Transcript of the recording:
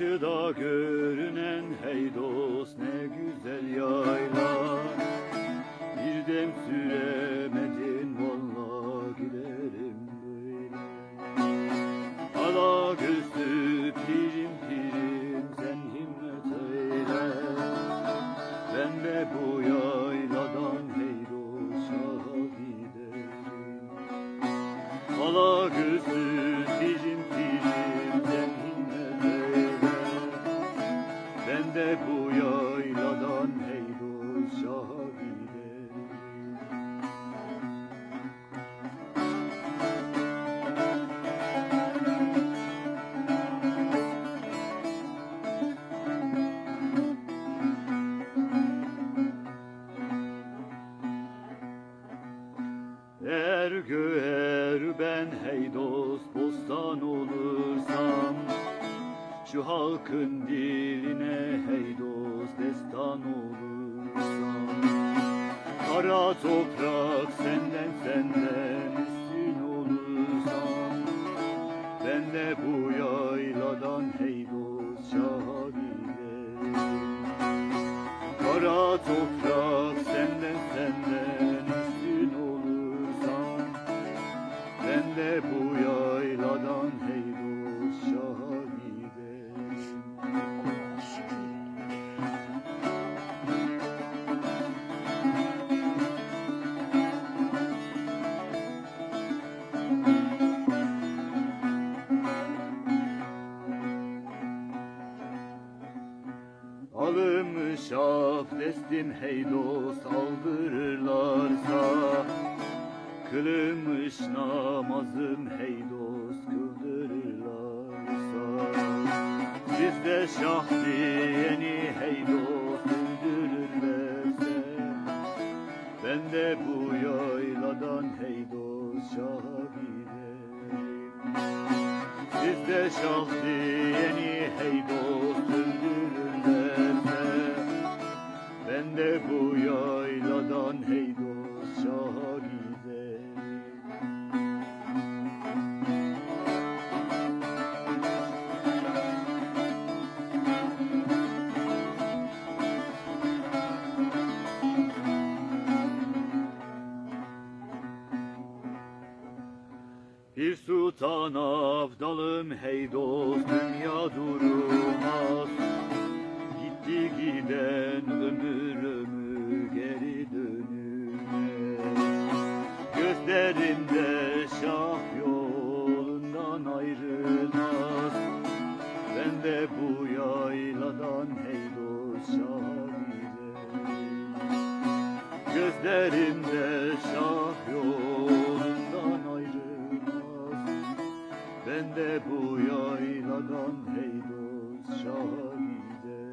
Karşıda görünen hey dost ne güzel yayla Bir dem süremedin göğer ben hey dost bostan olursam Şu halkın diline hey dost destan olursam. Kara toprak senden senden üstün olursam Ben de bu yayladan hey dost şaha giderim Kara toprak senden senden De bu yayladan hey dost şaha giderim Alınmış abdestim hey dost aldırırlarsa Kılınmış namazım hey dost kıldırırlarsa Bizde şah diyeni hey dost öldürürlerse Ben de bu yayladan hey dost şaha giderim Sizde şah diyeni hey dost Bir sultan abdalım hey dost dünya durmaz. Gitti giden ömür ömür geri dönmez. Gözlerimde şah yolundan ayrılmaz. Ben de bu yayladan hey dost şah Gözlerimde şah ben de bu yayladan hey dost şah giderim.